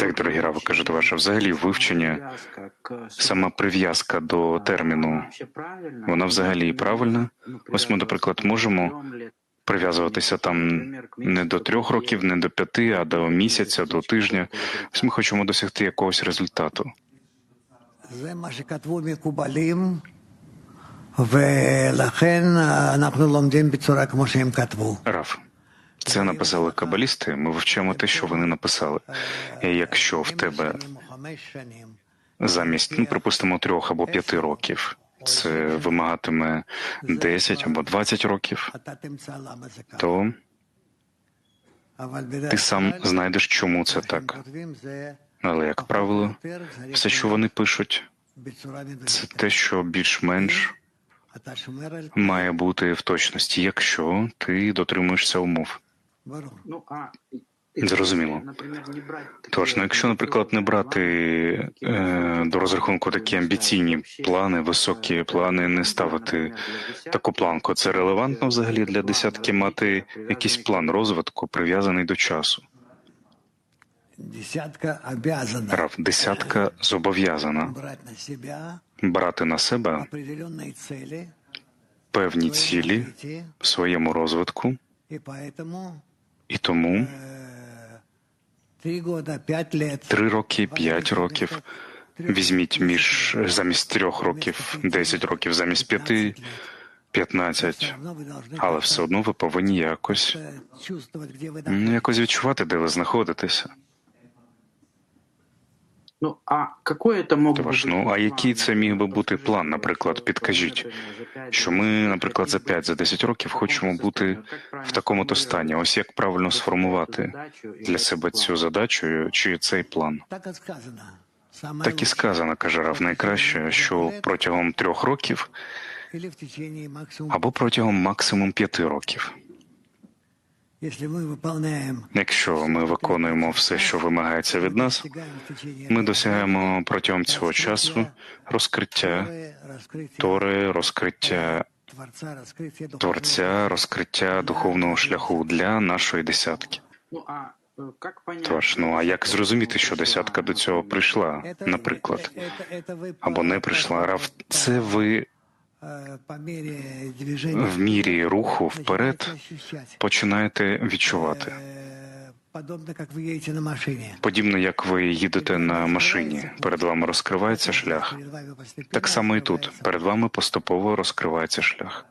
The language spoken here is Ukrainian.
Так, дорогі рави, кажуть ваше взагалі вивчення, сама прив'язка до терміну, вона взагалі правильна. Ось ми, наприклад, можемо прив'язуватися там не до трьох років, не до п'яти, а до місяця, до тижня. Ось ми хочемо досягти якогось результату. Раф. Це написали кабалісти. Ми вивчаємо те, що вони написали. І Якщо в тебе замість, ну припустимо, трьох або п'яти років, це вимагатиме 10 або 20 років, то ти сам знайдеш, чому це так. Але як правило, все, що вони пишуть, це те, що більш-менш має бути в точності, якщо ти дотримуєшся умов. Зрозуміло. Тож, ну якщо, наприклад, не брати е, до розрахунку такі амбіційні плани, високі плани, не ставити таку планку, це релевантно взагалі для десятки мати якийсь план розвитку, прив'язаний до часу. Рав, десятка зобов'язана брати на себе певні цілі в своєму розвитку. і поэтому. і тому э, три года, пять лет три роки, п'ять років. Візьміть між замість трьох років, 10 років замість п'яти, 15. равно вы должны Але все одно ви повинні якось как-то чувствовать, где вы ну, якось відчувати, де ви знаходитеся. Ну, а какой это мог Тож, ну а який це міг би бути план, наприклад, підкажіть, що ми, наприклад, за 5 за 10 років хочемо бути в такому-то стані. Ось як правильно сформувати для себе цю задачу чи цей план. Так и сказано. Так і сказано, каже Рав, найкраще, що протягом трьох років або протягом максимум п'яти років. Если мы выполняем Якщо ми виконуємо все, що вимагається від нас, достигаем в течение ми этого досягаємо протягом цього часу розкриття Творы, раскрытие Тори, розкриття Творца, раскрытие духовного Творця, розкриття духовного шляху для нашої десятки. Ну, а е, как понять? Тож, ну а як зрозуміти, що десятка до цього прийшла, Это- наприклад, это- это вы або не по- прийшла? Рав, це ви э, по мере движения в мірі руху вперед начинаете ощущать. починаєте відчувати. Э, Подобно как вы едете на машине. Подібно як ви їдете на машині, перед вами розкривається шлях. Перед вами постепенно Так само і тут открывается. перед вами поступово розкривається шлях.